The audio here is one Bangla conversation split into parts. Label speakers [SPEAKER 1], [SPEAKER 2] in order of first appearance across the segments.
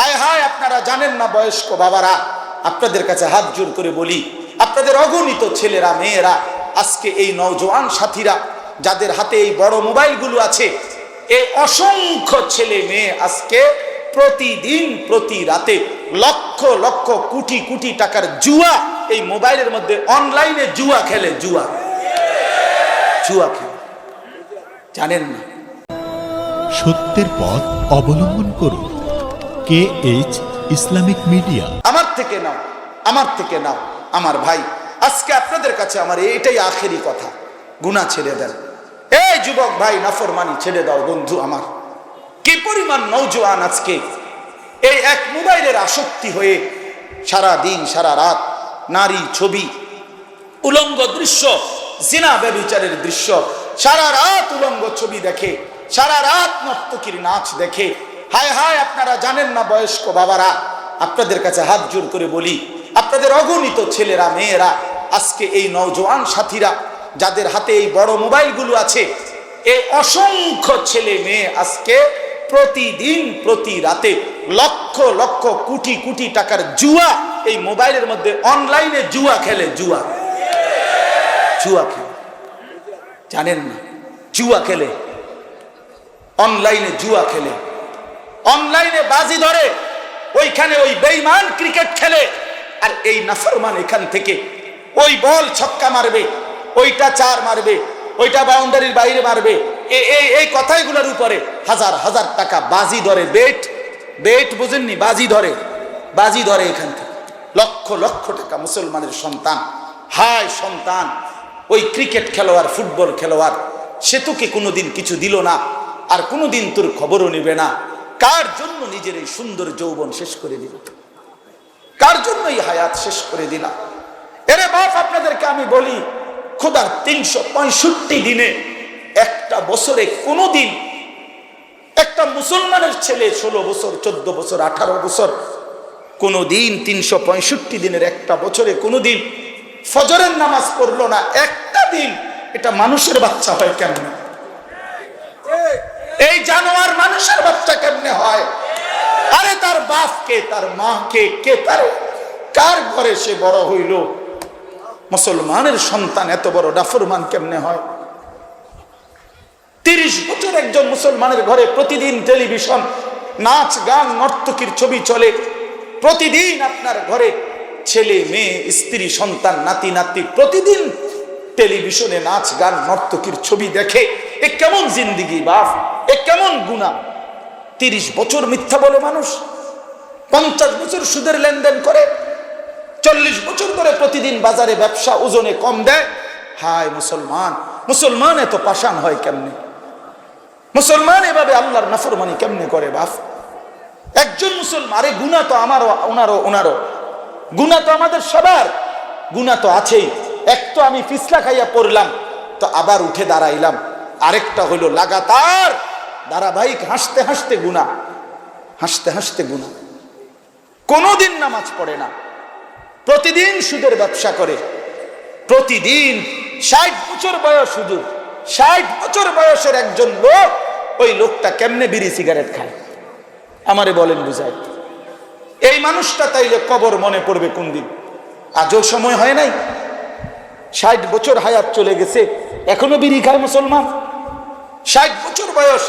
[SPEAKER 1] হায় হায়, আপনারা জানেন না বয়স্ক বাবারা, আপনাদের কাছে হাত জোর করে বলি, আপনাদের অগণিত ছেলেরা, মেয়েরা, আজকে এই নওজোয়ান সাথীরা, যাদের হাতে এই বড় মোবাইলগুলো আছে, এই অসংখ্য ছেলে মেয়ে আজকে প্রতিদিন, প্রতি রাতে লক্ষ লক্ষ, কোটি কোটি টাকার জুয়া, এই মোবাইলের মধ্যে অনলাইনে জুয়া খেলে, জুয়া। জুয়া খেলে। জানেন না।
[SPEAKER 2] সত্যের পথ অবলম্বন করুন। কে এইচ ইসলামিক মিডিয়া
[SPEAKER 1] আমার থেকে নাও, আমার থেকে নাও, আমার ভাই। আজকে আপনাদের কাছে আমার এটাই আখেরি কথা। গুণা ছেড়ে দেন। এই যুবক ভাই, নাফরমানি ছেড়ে দাও, বন্ধু আমার। কি পরিমাণ নৌজওয়ান আজকে। এই এক মোবাইলের আসক্তি হয়ে সারা দিন, সারা রাত নারী ছবি, উলঙ্গ দৃশ্য, জিনা ব্যবিচারের দৃশ্য, সারা রাত উলঙ্গ ছবি দেখে, সারা রাত নর্তকীর নাচ দেখে হায় হায়, আপনারা জানেন না বয়স্ক বাবারা, আপনাদের কাছে হাত জোর করে বলি, আপনাদের অগণিত ছেলেরা, মেয়েরা, আজকে এই নওজোয়ান সাথীরা, যাদের হাতে এই বড় মোবাইলগুলো আছে এই অসংখ্য ছেলে মেয়ে আজকে প্রতিদিন, প্রতি রাতে লক্ষ লক্ষ কোটি কোটি টাকার জুয়া, এই মোবাইলের মধ্যে অনলাইনে জুয়া খেলে, জুয়া। জুয়া খেলে। জানেন না? জুয়া খেলে। অনলাইনে জুয়া খেলে। অনলাইনে বাজি ধরে, ওইখানে ওই বেইমান ক্রিকেট খেলে, আর এই নাফরমান এখান থেকে ওই বল ছক্কা মারবে, ওইটা চার মারবে, ওইটা বাউন্ডারির বাইরে মারবে। এই এই কথাইগুলোর উপরে হাজার হাজার টাকা বাজি ধরে, বেট বেট বুঝেননি, বাজি ধরে বাজি ধরে এখান থেকে। লক্ষ লক্ষ টাকা মুসলমানের সন্তান, হায় সন্তান, ওই ক্রিকেট খেলোয়াড়, ফুটবল খেলোয়াড়, সে তোকে কোনোদিন কিছু দিল না, আর কোনোদিন তোর খবরও নেবে না। কার জন্য নিজের এই সুন্দর যৌবন শেষ করে দিল? কার জন্য এই হায়াত শেষ করে দিলাম এরে বাপ, আপনাদেরকে আমি বলি, খোদার তিনশো পঁয়ষট্টি দিনে একটা বছরে কোনো দিন একটা মুসলমানের ছেলে ষোলো বছর, চোদ্দ বছর, আঠারো বছর কোনো দিন তিনশো পঁয়ষট্টি দিনের একটা বছরে কোনো দিন ফজরের নামাজ পড়ল না। একটা দিন এটা মানুষের বাচ্চা হয় কেমন? এই জানোয়ার মানুষের বাচ্চা কেমনে হয়? আরে তার বাপকে, তার মাকে, কে কে তার? কার ঘরে সে বড় হইল? মুসলমানের সন্তান এত বড় ডাফরমান কেমনে হয়? তিরিশ বছর একজন মুসলমানের ঘরে প্রতিদিন টেলিভিশন, নাচ, গান, নর্তকীর ছবি চলে। প্রতিদিন আপনার ঘরে ছেলে, মেয়ে, স্ত্রী, সন্তান, নাতি নাতি প্রতিদিন টেলিভিশনে নাচ, গান, নর্তকীর ছবি দেখে এ কেমন জিন্দিগি বাপ, এ কেমন গুণা? তিরিশ বছর মিথ্যা বলে মানুষ, পঞ্চাশ বছর সুদের লেনদেন করে, চল্লিশ বছর ধরে প্রতিদিন বাজারে ব্যবসা ওজনে কম দেয়। হায় মুসলমান মুসলমান এত পাষাণ হয় কেমনে? মুসলমান এভাবে আল্লাহর নাফরমানি কেমনে করে বাপ? একজন মুসলমান, আরে গুণা তো আমারও, ওনারও ওনারও। গুণা তো আমাদের সবার, গুণা তো আছেই। এক তো আমি পিছলা খাইয়া পড়লাম, তো আবার উঠে দাঁড়াইলাম। আরেকটা হইল লাগাতার ধারাবাহিক হাসতে হাসতে গুণা হাসতে হাসতে গুণা কোনোদিন নামাজ পড়ে না। প্রতিদিন সুদের ব্যবসা করে। প্রতিদিন ষাট বছর বয়স শুধু ষাট বছর বয়সের একজন লোক ওই লোকটা কেমনে বিড়ি সিগারেট খায়? আমারে বলেন বুঝায় এই মানুষটা তাইলে কবর মনে পড়বে কোন দিন আজও সময় হয় নাই? ষাট বছর হায়াত চলে গেছে, এখনও বিড়ি খায় মুসলমান? ষাট বছর বয়স,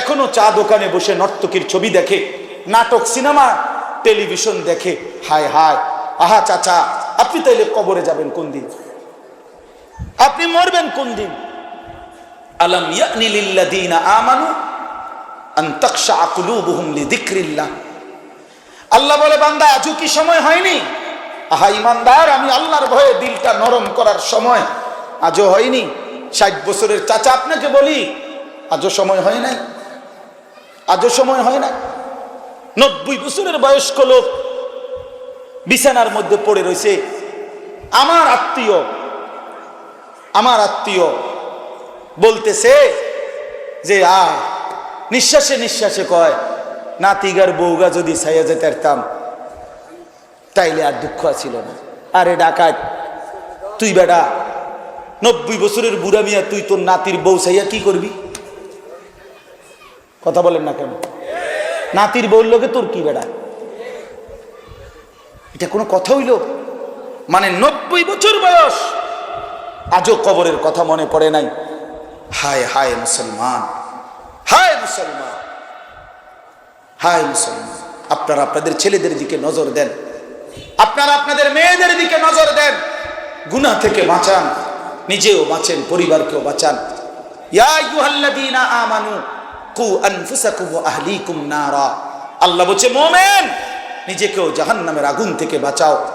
[SPEAKER 1] এখনও চা দোকানে বসে নর্তকীর ছবি দেখে, নাটক, সিনেমা, টেলিভিশন দেখে, হায় হায়, আহা চাচা, আপনি তাইলে কবরে যাবেন কোন দিন? আপনি মরবেন কোন দিন? আলম আমানু আল্লাহ বলে, বান্দা, আজও কি সময় হয়নি? আহা ইমানদার, আমি আল্লাহর ভয়ে দিলটা নরম করার সময় আজও হয়নি। ষাট বছরের চাচা আপনাকে বলি, আজও সময় হয় নাই। আজও সময় হয় না নব্বই বছরের বয়স্ক লোক বিছানার মধ্যে পড়ে রয়েছে। আমার আত্মীয় আমার আত্মীয় বলতেছে যে আ নিঃশ্বাসে নিঃশ্বাসে কয়, নাতিগার বউগা যদি ছাইয়া যেতে পারতাম তাইলে আর দুঃখ ছিল না। আরে ডাকাত, তুই বেটা, নব্বই বছরের বুড়া মিয়া, তুই তোর নাতির বউ ছাইয়া কি করবি? কথা বলেন না কেন? নাতির বউর লোকে তোর কি বেড়া? এটা কোনো কথা হইল? মানে নব্বই বছর বয়স, আজও কবরের কথা মনে পড়ে নাই। হায় হায় মুসলমান হায় মুসলমান হায় মুসলমান। আপনারা আপনাদের ছেলেদের দিকে নজর দেন। আপনারা আপনাদের মেয়েদের দিকে নজর দেন। গুনাহ থেকে বাঁচান, নিজেও বাঁচেন, পরিবারকেও বাঁচান। আল্লাহ বলছে, মুমিন, নিজেকেও জাহান্নামের আগুন থেকে বাঁচাও।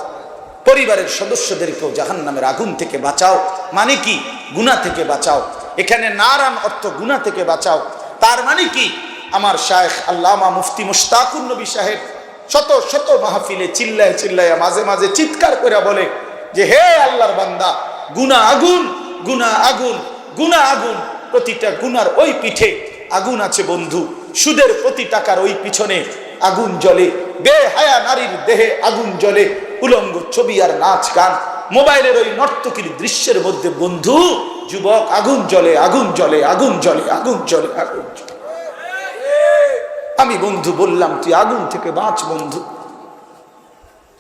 [SPEAKER 1] পরিবারের সদস্যদেরকেও জাহান্নামের আগুন থেকে বাঁচাও। মানে কি? গুনাহ থেকে বাঁচাও। এখানে নারান অর্থ গুনাহ থেকে বাঁচাও। তার মানে কি? আমার শায়েখ আল্লামা মুফতি মুশতাকুর নবী সাহেব শত শত মাহফিলে চিল্লায় চিল্লায় মাঝে মাঝে চিৎকার করে বলে যে, হে আল্লাহর বান্দা, গুনা আগুন গুনা আগুন গুনা আগুন, প্রতিটা গুনার ওই পিঠে আগুন আছে বন্ধু। সুদের প্রতি টাকার ওই পিছনে আগুন জ্বলে। বেহায়া নারীর দেহে আগুন জ্বলে। উলঙ্গ ছবি আর নাচ গান। মোবাইলের ওই নর্তকীর দৃশ্যের মধ্যে বন্ধু, যুবক, আগুন জ্বলে আগুন জ্বলে আগুন জ্বলে আগুন জ্বলে আগুন জ্বলে। আমি বন্ধু বললাম, তুই আগুন থেকে বাঁচ বন্ধু।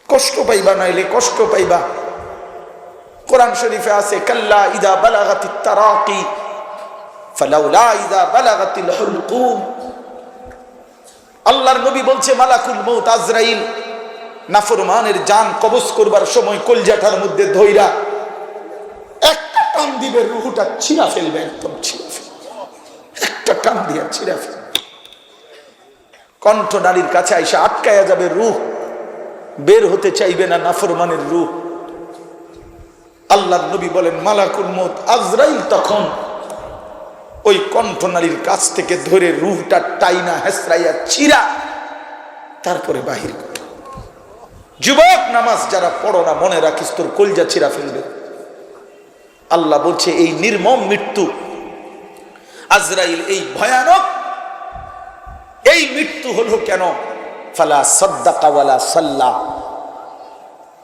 [SPEAKER 1] কষ্ট পাইবা নাইলে কষ্ট পাইবা। কোরআন শরীফে আছে, কাল্লা ইদা বালাগাতি তারাকি, ফালাউলা ইদা বালাগাতিল হুলকুম আল্লাহর নবী বলছে, মালাকুল মৌত আজরাইল, নাফরমানের জান কবজ করবার সময় কলজাটার মধ্যে ধইরা একটা টান দিবে, রুহুটা ছিঁড়া ফেলবে, একদম ছিঁড়া ফেলবে। একটা টান দিয়া ছিঁড়া ফেলবে। কণ্ঠ নারীর কাছে আইসে আটকায়া যাবে রুহ। বের হতে চাইবে না নাফরমানের রুহ। আল্লাহ নবী বলেন, মালাকুল মত আজরাইল তখন। ওই কণ্ঠনালীর কাছ থেকে ধরে রুহটা টাইনা, হেসরাইয়া চিরা তারপরে বাহির করে। যুবক নামাজ যারা পড়ো না, মনে রাখিস, তোর কলজা চিরা ফেলবে। আল্লাহ বলছে, এই নির্মম মৃত্যু, আজরাইল এই ভয়ানক এই মৃত্যু হলো কেন? ফালা সদ্দাকাওয়ালা সাল্লা।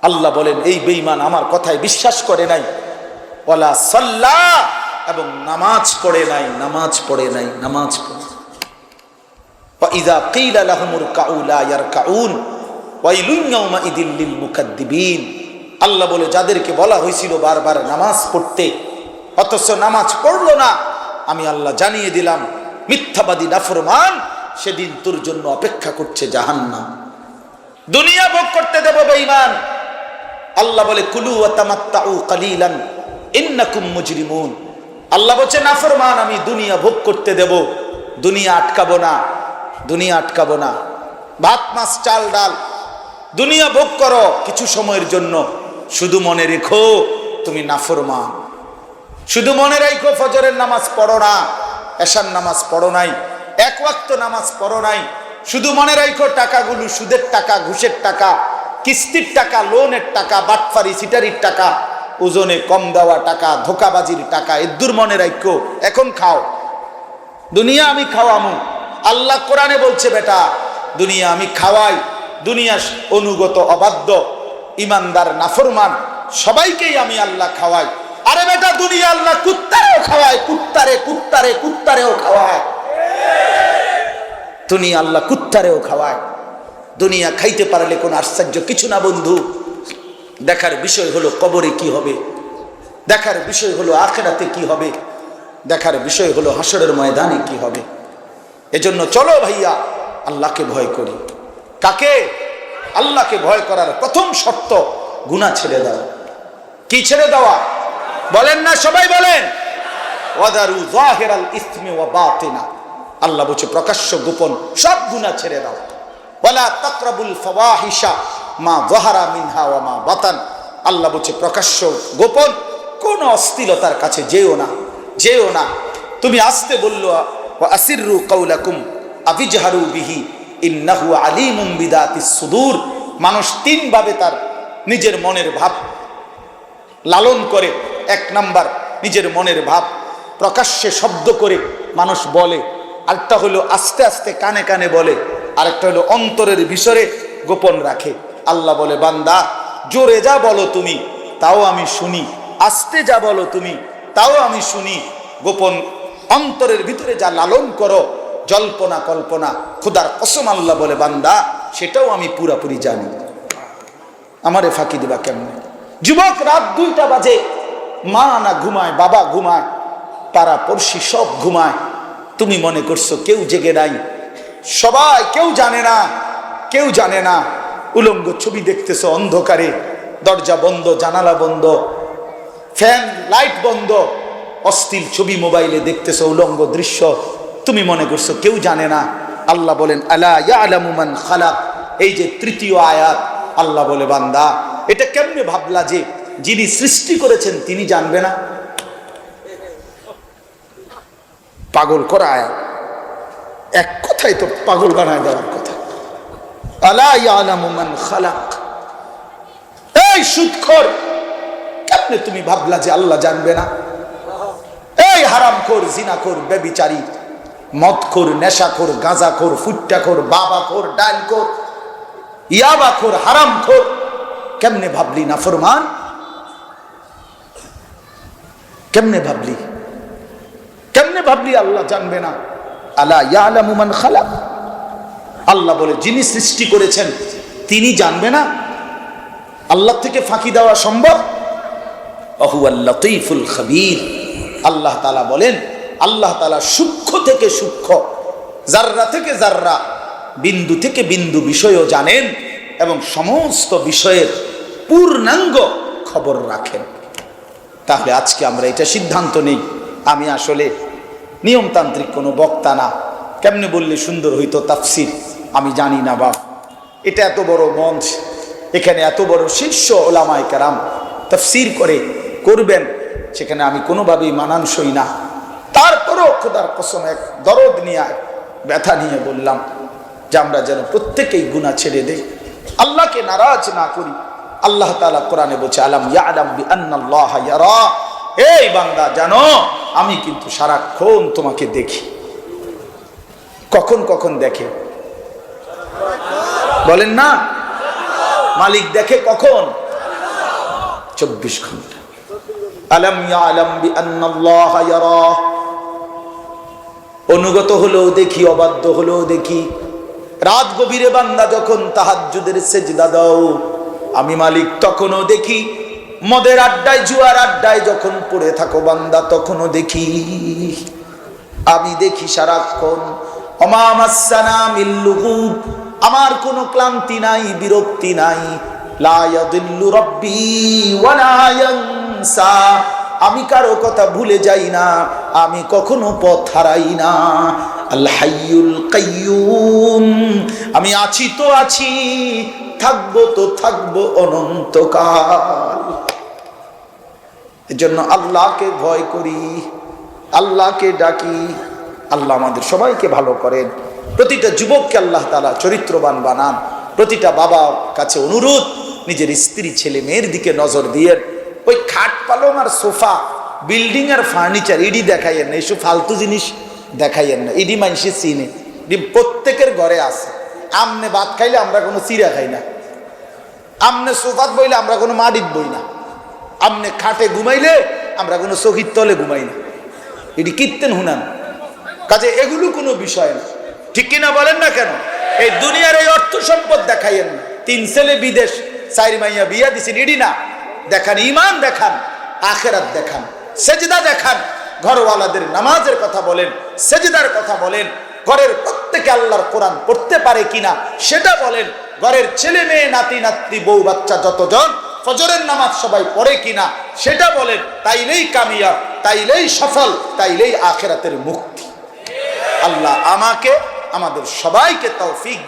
[SPEAKER 1] আল্লাহ বলেন, এই বেইমান আমার কথায় বিশ্বাস করে নাই। ওলা সাল্লা এবং নামাজ পড়ে নাই, নামাজ পড়ে নাই, নামাজ পড়ে আল্লাহ বলে, যাদেরকে বলা হয়েছিল বারবার নামাজ পড়তে, অথচ নামাজ পড়ল না, আমি আল্লাহ জানিয়ে দিলাম, মিথ্যাবাদী নাফরমান সেদিন তোর জন্য অপেক্ষা করছে জাহান্নাম। দুনিয়া ভোগ করতে দেব বেঈমান। আল্লাহ বলে, কুলু তামাত্তাউ কালিলান, ইন্নাকুম মুজরিমুন। আল্লাহ বলছে নাফরমান আমি দুনিয়া ভোগ করতে দেব। দুনিয়া আটকাবো না, দুনিয়া আটকাবো না। ভাত, মাছ, চাল, ডাল, দুনিয়া ভোগ করো কিছু সময়ের জন্য। শুধু মনে রেখো, তুমি নাফরমান শুধু মনে রাখো ফজরের নামাজ পড়ো না, এশার নামাজ পড়ো নাই এক ওয়াক্ত নামাজ পড়ো নাই। শুধু মনে রাখো টাকাগুলো সুদের টাকা, ঘুষের টাকা, কিস্তির টাকা, লোনের টাকা, বাটফারি, সিটারির টাকা, ওজনে কম দেওয়া টাকা, ধোকাবাজির টাকা এদ্দুর মনে রাখো এখন খাও। দুনিয়া আমি খাওয়ামু। আল্লাহ কোরআনে বলছে, বেটা, দুনিয়া আমি খাওয়াই। দুনিয়া অনুগত, অবাধ্য, ইমানদার, নাফরমান, সবাইকেই আমি আল্লাহ খাওয়াই। আরে বেটা, দুনিয়া আল্লাহ কুত্তারেও খাওয়ায়, কুত্তারে কুত্তারে, কুত্তারেও খাওয়ায়। দুনিয়া আল্লাহ কুত্তারেও খাওয়ায়। দুনিয়া খাইতে পারলে কোনো আশ্চর্য কিছু না বন্ধু। দেখার বিষয় হলো কবরে কি হবে? দেখার বিষয় হলো আখেরাতে কি হবে? দেখার বিষয় হলো হাসরের ময়দানে কি হবে? এজন্য চলো ভাইয়া, আল্লাহকে ভয় করি। কাকে? আল্লাহকে ভয় করার প্রথম শর্ত গুণা ছেড়ে দাও। কি ছেড়ে দেওয়া? বলেন না, সবাই বলেন। ওয়াদারু জাহিরাল ইসমি ওয়া বাতিনা। আল্লাহ বলছে, প্রকাশ্য গোপন সব গুনাহ ছেড়ে দাও। ওয়ালা তাকরাবুল ফাওয়াহিশা, মা যাহারা মিনহা ওয়া মা বাতান। আল্লাহ বলছে, প্রকাশ্য গোপন কোন অস্থিলতার কাছে যেও না যেও না। তুমি আসতে বলল আসিরু কৌলাকুম আবিজহারু বিহি, ইন্নাহু আলিমুম বিদাতিস সুদূর। মানুষ তিন ভাবে তার নিজের মনের ভাব লালন করে। এক নাম্বার, নিজের মনের ভাব। প্রকাশ্যে শব্দ করে মানুষ বলে আরেকটা হলো আস্তে আস্তে কানে কানে বলে, আরেকটা হলো অন্তরের বিষরে গোপন রাখে। আল্লাহ বলে, বান্দা, জোরে যা বলো তুমি, তাও আমি শুনি। আস্তে যা বলো তুমি, তাও আমি শুনি। গোপন অন্তরের ভিতরে যা লালন করো, জল্পনা কল্পনা, খুদার কসম আল্লাহ বলে, বান্দা, সেটাও আমি পুরাপুরি জানি। আমারে ফাঁকি দিবা কেমন? যুবক রাত দুইটা বাজে, মা না ঘুমায়, বাবা ঘুমায় পাড়া পড়শি সব ঘুমায়। তুমি মনে করছ কেউ জেগে নাই? সবাই কেউ জানে না, কেউ জানে না। উলঙ্গ ছবি দেখতেছো অন্ধকারে, দরজা বন্ধ, জানালা বন্ধ, ফ্যান, লাইট বন্ধ। অস্থির ছবি মোবাইলে দেখতেছো উলঙ্গ দৃশ্য। তুমি মনে করছ কেউ জানে না? আল্লাহ বলেন, আলা ইয়ালামু মান খালাক? এই যে তৃতীয় আয়াত, আল্লাহ বলে, বান্দা, এটা কেমনে ভাবলা যে যিনি সৃষ্টি করেছেন তিনি জানবে না? পাগল করা আয়াত এক কথাই তো পাগল বানায় দেওয়ার কথা। আলা ইয়ালামু মান খালাক। এই সুদখোর কেমনে তুমি ভাবলা যে আল্লাহ জানবে না? এই হারাম খোর জিনা খোর বেবিচারি মদ খোর নেশা খোর গাঁজা খোর ফুট্টা খোর বাবা খোর ডাল খোর ইয়াবা খোর হারাম খোর কেমনে ভাবলি না ফরমান? কেমনে ভাবলি? কেমনে ভাবলি আল্লাহ জানবে না। আলা ইয়ালামু খালাক। আল্লাহ বলে, যিনি সৃষ্টি করেছেন, তিনি জানবে না? আল্লাহ থেকে ফাঁকি দেওয়া সম্ভব? লতিফুল খবির। আল্লাহ তালা বলেন, আল্লাহ তালা সূক্ষ্ম থেকে সূক্ষ্ম জাররা থেকে জাররা বিন্দু থেকে বিন্দু বিষয়ও জানেন এবং সমস্ত বিষয়ের পূর্ণাঙ্গ খবর রাখেন। তাহলে আজকে আমরা এটা সিদ্ধান্ত নেই। আমি আসলে নিয়মতান্ত্রিক কোনো বক্তা না। কেমনে বললে সুন্দর হইতো তাফসির? আমি জানি না বাপ। এটা এত বড় মঞ্চ, এখানে এত বড় শীর্ষ ওলামায় কারাম তফসির করে, করবেন, সেখানে আমি কোনোভাবেই মানানসই না। তারপরও খোদার কসম এক দরদ নিয়ে, ব্যথা নিয়ে বললাম যে আমরা যেন প্রত্যেকেই গুণা ছেড়ে দেই। আল্লাহকে নারাজ না করি। আল্লাহ তাআলা কোরআনে বলছে, আলাম ইয়ালাম বি আন্নাল্লাহ এই বান্দা জানো আমি কিন্তু সারাক্ষণ তোমাকে দেখি। কখন কখন দেখে? বলেন না? মালিক দেখে কখন? চব্বিশ ঘণ্টা। আলম আলম অনুগত হলেও দেখি, অবাধ্য হলেও দেখি। রাত গভীরে বান্দা যখন তাহাজ্জুদের সেজদা দাও, আমি মালিক তখনও দেখি মদের আড্ডায়, জুয়ার আড্ডায় যখন পড়ে থাকো বান্দা, তখনও দেখি, আমি দেখি সারাক্ষণ আমার কোনো ক্লান্তি নাই, বিরক্তি নাই রব্বি আমি কারও কথা ভুলে যাই না, আমি কখনো পথ হারাই না, আল হাইয়ুল কাইয়ুম, আমি আছি তো আছি, থাকব তো থাকব অনন্তকাল। এজন্য আল্লাহকে ভয় করি, আল্লাহকে ডাকি, আল্লাহ আমাদের সবাইকে ভালো করেন। প্রতিটা যুবককে আল্লাহ তালা চরিত্রবান বানান। প্রতিটা বাবার কাছে অনুরোধ, নিজের স্ত্রী, ছেলে, মেয়ের দিকে নজর দিয়ে ওই খাট পালং আর সোফা, বিল্ডিং আর ফার্নিচার, ইডি দেখাইয়েন না এইসব ফালতু জিনিস দেখাইয়েন না। ইডি মানুষের চিনে প্রত্যেকের ঘরে আছে। আমনে ভাত খাইলে আমরা কোনো চিরা খাই না। আমনে সোফাত বইলে আমরা কোনো মাটিত বই না। আমনে খাটে ঘুমাইলে, আমরা কোনো চকির তলে ঘুমাই না। এটি কীর্তেন হুনান। কাজে এগুলো কোনো বিষয় না। ঠিক কিনা বলেন না কেন? এই দুনিয়ার এই অর্থ সম্পদ দেখাইয়েন তিন ছেলে বিদেশ, চারি মাইয়া বিয়া দিছেন ইডি না। দেখান ইমান দেখান, আখেরাত দেখান, সেজদা দেখান, ঘরওয়ালাদের নামাজের কথা বলেন, সেজদার কথা বলেন, ঘরের প্রত্যেকে আল্লাহর কোরআন পড়তে পারে কিনা, সেটা বলেন, ঘরের ছেলে মেয়ে, নাতি নাতি বউ, বাচ্চা, যতজন ফজরের নামাজ সবাই পড়ে কিনা সেটা বলেন, তাইলেই কামিয়াব, তাইলেই সফল, তাইলেই আখেরাতের মুক্তি। আল্লাহ আমাকে, আমাদের সবাইকে তৌফিক